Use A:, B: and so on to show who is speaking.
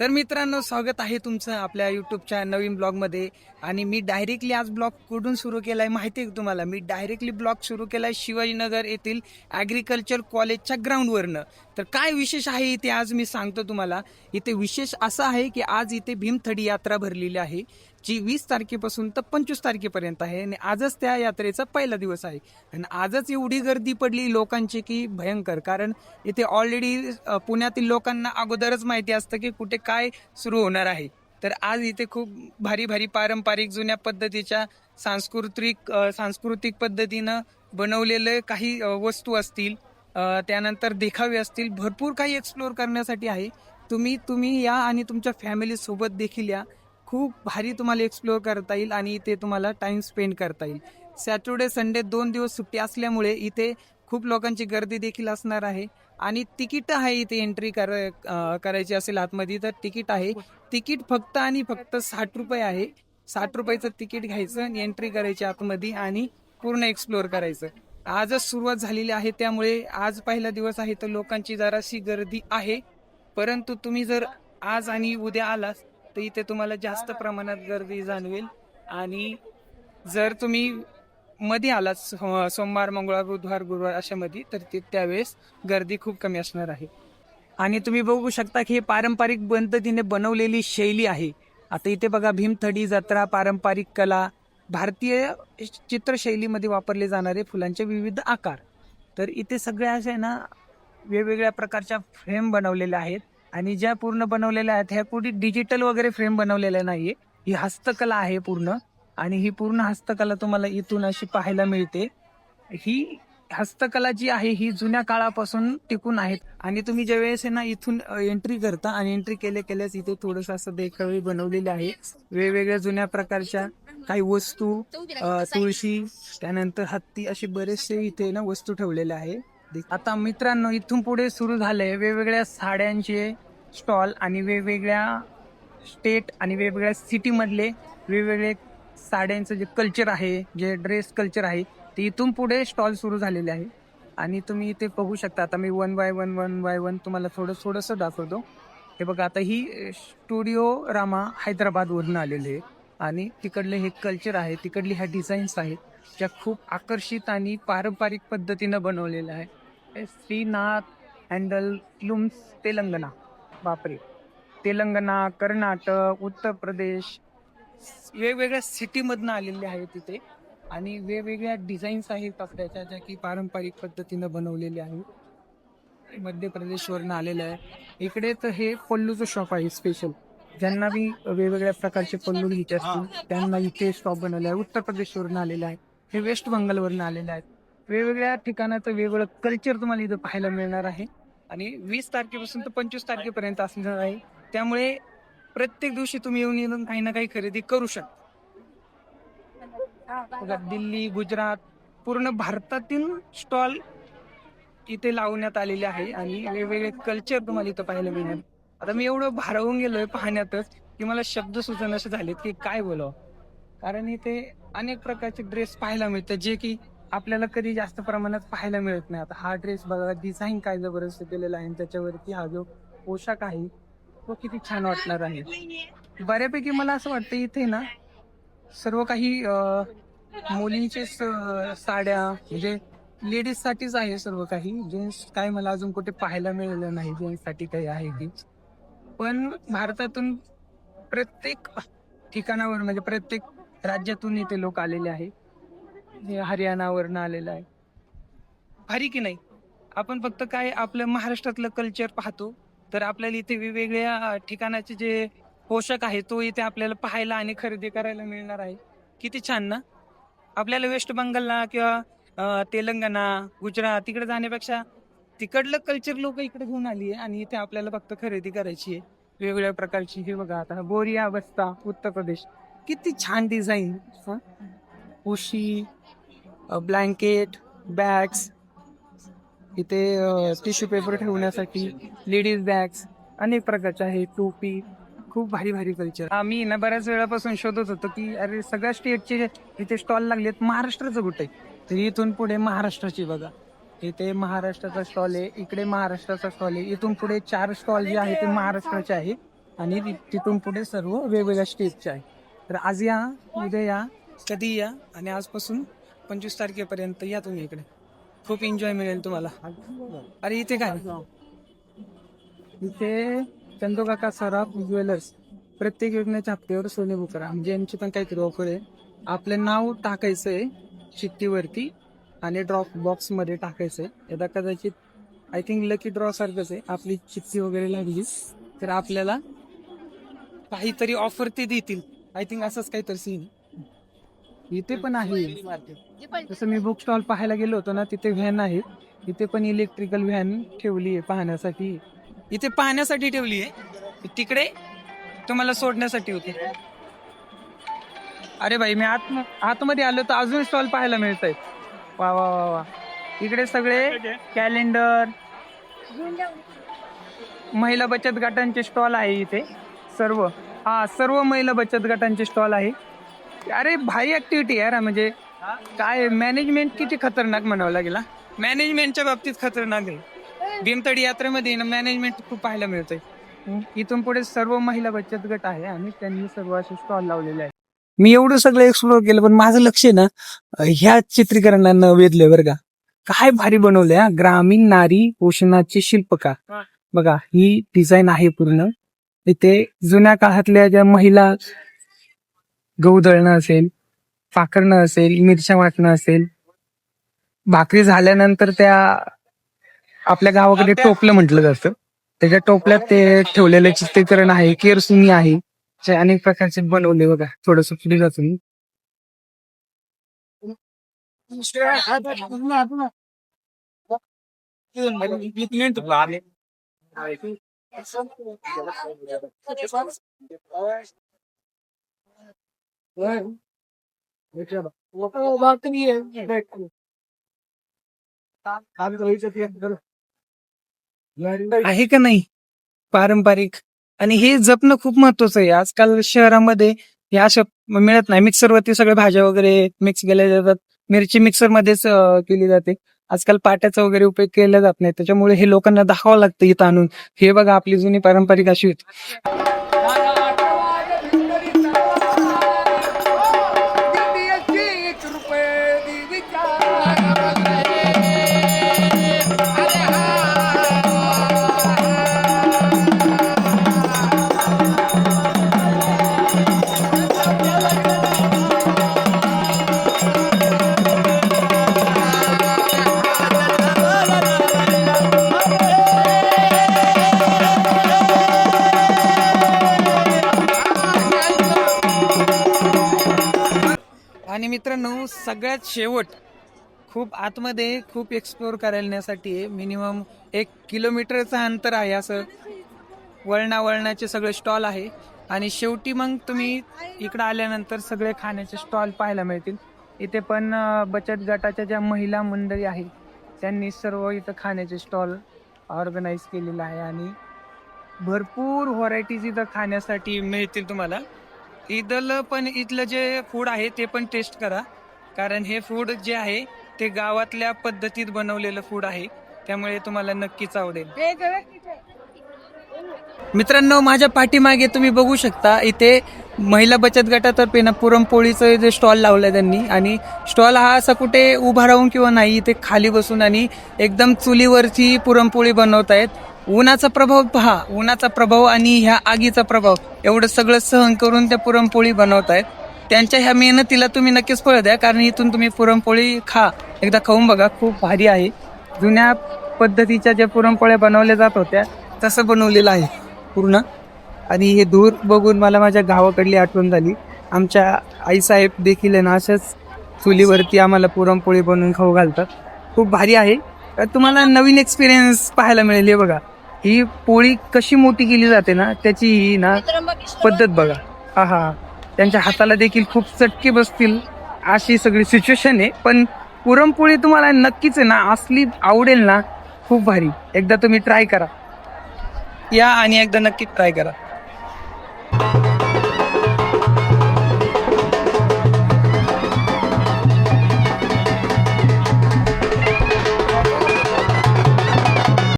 A: तर मित्रांनो स्वागत आहे तुमचं आपल्या युट्यूबच्या नवीन ब्लॉगमध्ये आणि मी डायरेक्टली आज ब्लॉग कुठून सुरू केलाय माहिती आहे का तुम्हाला? मी डायरेक्टली ब्लॉग सुरू केलाय शिवाजीनगर येथील ॲग्रिकल्चर कॉलेजच्या ग्राउंडवरनं तर काय विशेष आहे इथे? आज मी सांगतो तुम्हाला. इथे विशेष असं आहे की आज इथे भीमथडी यात्रा भरलेली आहे. जी वीस तारखेपासून तर पंचवीस तारखेपर्यंत आहे आणि आजच त्या यात्रेचा पहिला दिवस आहे. आणि आजच एवढी गर्दी पडली लोकांची की भयंकर. कारण इथे ऑलरेडी पुण्यातील लोकांना अगोदरच माहिती असतं की कुठे काय सुरू होणार आहे. तर आज इथे खूप भारी भारी पारंपरिक जुन्या पद्धतीच्या सांस्कृतिक सांस्कृतिक पद्धतीनं बनवलेले काही वस्तू असतील त्यानंतर देखावे असतील भरपूर काही एक्सप्लोअर करण्यासाठी आहे. तुम्ही तुम्ही या आणि तुमच्या फॅमिलीसोबत देखील या. खूप भारी तुम्हाला एक्सप्लोअर करता येईल आणि इथे तुम्हाला टाइम स्पेंड करता येईल. सॅटर्डे संडे दोन दिवस सुट्टी असल्यामुळे इथे खूप लोकांची गर्दी देखील असणार आहे. आणि तिकीट आहे इथे एंट्री कर करायची असेल आतमध्ये तर तिकीट आहे. तिकीट फक्त आणि फक्त साठ रुपये आहे. साठ रुपयाचं तिकीट घ्यायचं आणि एंट्री करायची आतमध्ये आणि पूर्ण एक्सप्लोअर करायचं. आजच सुरुवात झालेली आहे त्यामुळे आज पहिला दिवस आहे तर लोकांची जराशी गर्दी आहे. परंतु तुम्ही जर आज आणि उद्या आलात तर इथे तुम्हाला जास्त प्रमाणात गर्दी जाणवेल. आणि जर तुम्ही मध्ये आलात सो- सोमवार मंगळवार बुधवार गुरुवार अशा मध्ये तर ते त्यावेळेस गर्दी खूप कमी असणार आहे. आणि तुम्ही बघू शकता की हे पारंपरिक पद्धतीने बनवलेली शैली आहे. आता इथे बघा भीमथडी जत्रा पारंपरिक कला भारतीय चित्रशैलीमध्ये वापरले जाणारे फुलांचे विविध आकार. तर इथे सगळ्या असे ना वेगवेगळ्या प्रकारच्या फ्रेम बनवलेल्या आहेत. आणि ज्या पूर्ण बनवलेल्या आहेत ह्या कुठे डिजिटल वगैरे फ्रेम बनवलेल्या नाहीये. ही हस्तकला आहे पूर्ण. आणि ही पूर्ण हस्तकला तुम्हाला इथून अशी पाहायला मिळते. ही हस्तकला जी आहे ही जुन्या काळापासून टिकून आहेत आणि तुम्ही ज्या वेळेस ना इथून एंट्री करता आणि एंट्री केल्या केल्याच इथे थोडस असं देखावे बनवलेले आहे. वेगवेगळ्या जुन्या प्रकारच्या काही वस्तू तुळशी त्यानंतर हत्ती असे बरेचसे इथे ना वस्तू ठेवलेल्या आहे. आता मित्रांनो इथून पुढे सुरू झालंय वेगवेगळ्या साड्यांचे स्टॉल आणि वेगवेगळ्या स्टेट आणि वेगवेगळ्या सिटी मधले वेगवेगळे साड्यांचं जे कल्चर आहे जे ड्रेस कल्चर आहे ते इथून पुढे स्टॉल सुरू झालेले आहे. आणि तुम्ही इथे बघू शकता आता मी one by one one by one तुम्हाला थोडं थोडंसं दाखवतो. हे बघा आता ही स्टुडिओ रामा हैदराबादवरून आलेले आहे. आणि तिकडले हे कल्चर आहे तिकडली ह्या डिझाईन्स आहेत ज्या खूप आकर्षित आणि पारंपरिक पद्धतीनं बनवलेल्या आहे श्रीनाथ हँडल लुम्स तेलंगणा. बापरे. तेलंगणा कर्नाटक उत्तर प्रदेश वेगवेगळ्या सिटीमधनं आलेले आहेत तिथे. आणि वेगवेगळ्या डिझाईन्स आहेत कपड्याच्या ज्या की पारंपरिक पद्धतीनं बनवलेल्या आहेत. मध्य प्रदेशवरनं आलेलं आहे. इकडे तर हे पल्लूचं शॉप आहे स्पेशल ज्यांना मी वेगवेगळ्या प्रकारचे पल्लू घ्यायचे असतील त्यांना इथे शॉप बनवले आहे. उत्तर प्रदेशवरून आलेलं आहे. हे वेस्ट बंगालवरून आलेलं आहे. वेगवेगळ्या ठिकाणाचं वेगवेगळं कल्चर तुम्हाला इथं पाहायला मिळणार आहे. आणि वीस तारखेपासून तर पंचवीस तारखेपर्यंत असणार आहे. त्यामुळे प्रत्येक दिवशी तुम्ही येऊन येऊन काही ना काही खरेदी करू शकता. बघा, दिल्ली गुजरात पूर्ण भारतातील स्टॉल इथे लावण्यात आलेले आहे आणि वेगवेगळे कल्चर तुम्हाला इथं पाहायला मिळणार. आता मी एवढं भारावून गेलोय पाहण्यातच की मला शब्द सुचन असे झालेत की काय बोलावं. कारण इथे अनेक प्रकारचे ड्रेस पाहायला मिळतात. जे की आपल्याला कधी जास्त प्रमाणात पाहायला मिळत नाही. आता हा ड्रेस बघा डिझाईन काय जबरदस्त केलेला आहे आणि त्याच्यावरती हा जो पोशाख आहे तो किती छान वाटणार आहे. बऱ्यापैकी मला असं वाटतं इथे ना सर्व काही मुलींचे स- साड्या म्हणजे लेडीज साठीच आहे सर्व काही. जेंट्स काय मला अजून कुठे पाहायला मिळालं नाही जेंट्ससाठी काही आहे की पण भारतातून प्रत्येक ठिकाणावर म्हणजे प्रत्येक राज्यातून इथे लोक आलेले आहे हे हरियाणावरनं आलेलं आहे. भारी की नाही? आपण फक्त काय आपलं महाराष्ट्रातलं कल्चर पाहतो तर आपल्याला इथे वेगवेगळ्या ठिकाणाचे जे पोशाख आहे तो इथे आपल्याला पाहायला आणि खरेदी करायला मिळणार आहे. किती छान ना? आपल्याला वेस्ट बंगालला किंवा तेलंगणा गुजरात तिकडे जाण्यापेक्षा तिकडलं कल्चर लोक इकडे घेऊन आली आहे आणि इथे आपल्याला फक्त खरेदी करायची आहे. वेगवेगळ्या प्रकारची हे बघा आता बोरिया बस्ता उत्तर प्रदेश. किती छान डिझाईन उशी ब्लँकेट बॅग्स इथे टिश्यू पेपर ठेवण्यासाठी लेडीज बॅग्स अनेक प्रकारचे आहे टोपी खूप भारी भारी कल्चर आम्ही ना बऱ्याच वेळापासून शोधत होतो की अरे सगळ्या स्टेटचे इथे स्टॉल लागलेत महाराष्ट्राचं कुठे? तर इथून पुढे महाराष्ट्राची बघा. इथे महाराष्ट्राचा स्टॉल आहे इकडे महाराष्ट्राचा स्टॉल आहे इथून पुढे चार स्टॉल जे आहे ते महाराष्ट्राचे आहे आणि तिथून पुढे सर्व वेगवेगळ्या स्टेपचे आहे. तर आज या उद्या या कधी या आणि आजपासून पंचवीस तारखेपर्यंत या तुम्ही इकडे. खूप एन्जॉय मिळेल तुम्हाला. अरे इथे काय? इथे चंदोकाका सराफ ज्वेलर्स. प्रत्येक योजनेच्या हप्त्यावर सोने बुक करा. म्हणजे यांची पण काहीतरी ऑफर आहे. आपलं नाव टाकायचं आहे चिठ्ठीवरती आणि ड्रॉप बॉक्समध्ये टाकायचं आहे आता कदाचित आय थिंक लकी ड्रॉ सारखंच आहे. आपली चिठ्ठी वगैरे लागली तर आपल्याला काहीतरी ऑफर ते देतील. आय थिंक असंच काहीतरी सीन इथे पण आहे जसं मी बुक स्टॉल पाहायला गेलो होतो ना तिथे व्हॅन आहे. इथे पण इलेक्ट्रिकल व्हॅन ठेवली आहे पाहण्यासाठी. इथे पाहण्यासाठी ठेवली आहे. तिकडे तुम्हाला सोडण्यासाठी होती. अरे भाई मी आत आतमध्ये आलो तर अजून स्टॉल पाहायला मिळत आहेत वा वा वा वा. इकडे सगळे कॅलेंडर महिला बचत गटांचे स्टॉल आहे इथे. सर्व. हा सर्व महिला बचत गटांचे स्टॉल आहे. अरे भारी ऍक्टिव्हिटी यार म्हणजे काय मॅनेजमेंट किती खतरनाक म्हणावं लागेल हा. मॅनेजमेंटच्या बाबतीत खतरनाक आहे. भीमतडी यात्रेमध्ये मॅनेजमेंट खूप पाहायला मिळतंय. इथून पुढे सर्व महिला बचत गट आहे आणि त्यांनी सर्व असे स्टॉल लावलेले आहे मी एवढं सगळं एक्सप्लोर केलं पण माझं लक्ष आहे ना अं, ह्या चित्रीकरणानं वेधलंय बरं का. काय भारी बनवलंय हा? ग्रामीण नारी पोषणाचे शिल्पकार. बघा ही डिझाईन आहे पूर्ण. इथे जुन्या काळातल्या ज्या महिला गहू दळणं असेल पाखरणं असेल मिरच्या वाटणं असेल भाकरी झाल्यानंतर त्या आपल्या गावाकडे टोपलं म्हटलं जातं. त्याच्या टोपल्यात ते ठेवलेलं चित्रीकरण आहे केरसुनी आहे जे अनेक प्रकारचे बनवले बघा थोडस पुढे जातो. मी आहे का नाही? पारंपरिक. आणि हे जपणं खूप महत्वाचं आहे. आजकाल शहरामध्ये हे असं मिळत नाही. मिक्सरवरती सगळे भाज्या वगैरे मिक्स केल्या जातात. मिरची मिक्सर मध्येच केली जाते. आजकाल पाट्याचा वगैरे उपयोग केला जात नाही. त्याच्यामुळे हे लोकांना दाखवावं लागतं इथं आणून. हे बघा आपली जुनी पारंपरिक अशी होती. आणि मित्रांनो सगळ्यात शेवट खूप आतमध्ये खूप एक्सप्लोर करण्यासाठी मिनिमम एक किलोमीटरचं अंतर आहे असं वळणा वळणाचे सगळे स्टॉल आहे. आणि शेवटी मग तुम्ही इकडं आल्यानंतर सगळे खाण्याचे स्टॉल पाहायला मिळतील. इथे पण बचत गटाच्या ज्या महिला मंडळी आहे त्यांनी सर्व इथं खाण्याचे स्टॉल ऑर्गनाईज केलेलं आहे. आणि भरपूर व्हरायटीज इथं खाण्यासाठी मिळतील तुम्हाला. इथलं पण इथलं जे फूड आहे ते पण टेस्ट करा. कारण हे फूड जे आहे ते गावातल्या पद्धतीत बनवलेलं फूड आहे. त्यामुळे तुम्हाला नक्कीच आवडेल. मित्रांनो माझ्या पाठीमागे तुम्ही बघू शकता इथे महिला बचत गटातर्फे ना पुरणपोळीचं जे स्टॉल लावलं आहे त्यांनी. आणि स्टॉल हा असा कुठे उभा राहून किंवा नाही इथे खाली बसून आणि एकदम चुलीवरची पुरणपोळी बनवत आहेत उन्हाचा प्रभाव पहा. उन्हाचा प्रभाव आणि ह्या आगीचा प्रभाव एवढं सगळं सहन करून त्या पुरणपोळी बनवतायत. त्यांच्या ह्या मेहनतीला तुम्ही नक्कीच फळ द्या कारण इथून तुम्ही पुरणपोळी खा. एकदा खाऊन बघा खूप भारी आहे. जुन्या पद्धतीच्या ज्या पुरणपोळ्या बनवल्या जात होत्या तसं बनवलेलं आहे पूर्ण. आणि हे दूर बघून मला माझ्या गावाकडली आठवण झाली. आमच्या आईसाहेब देखील आहे ना अशाच चुलीवरती आम्हाला पुरणपोळी बनवून खाऊ घालतात. खूप भारी आहे. तर तुम्हाला नवीन एक्सपिरियन्स पाहायला मिळेल हे बघा. ही पोळी कशी मोठी केली जाते ना त्याची ही ना पद्धत बघा. हा हा. त्यांच्या हाताला देखील खूप चटके बसतील अशी सगळी सिच्युएशन आहे. पण पुरणपोळी तुम्हाला नक्कीच आहे ना असली आवडेल ना खूप भारी. एकदा तुम्ही ट्राय करा. या आणि एकदा नक्की ट्राय करा.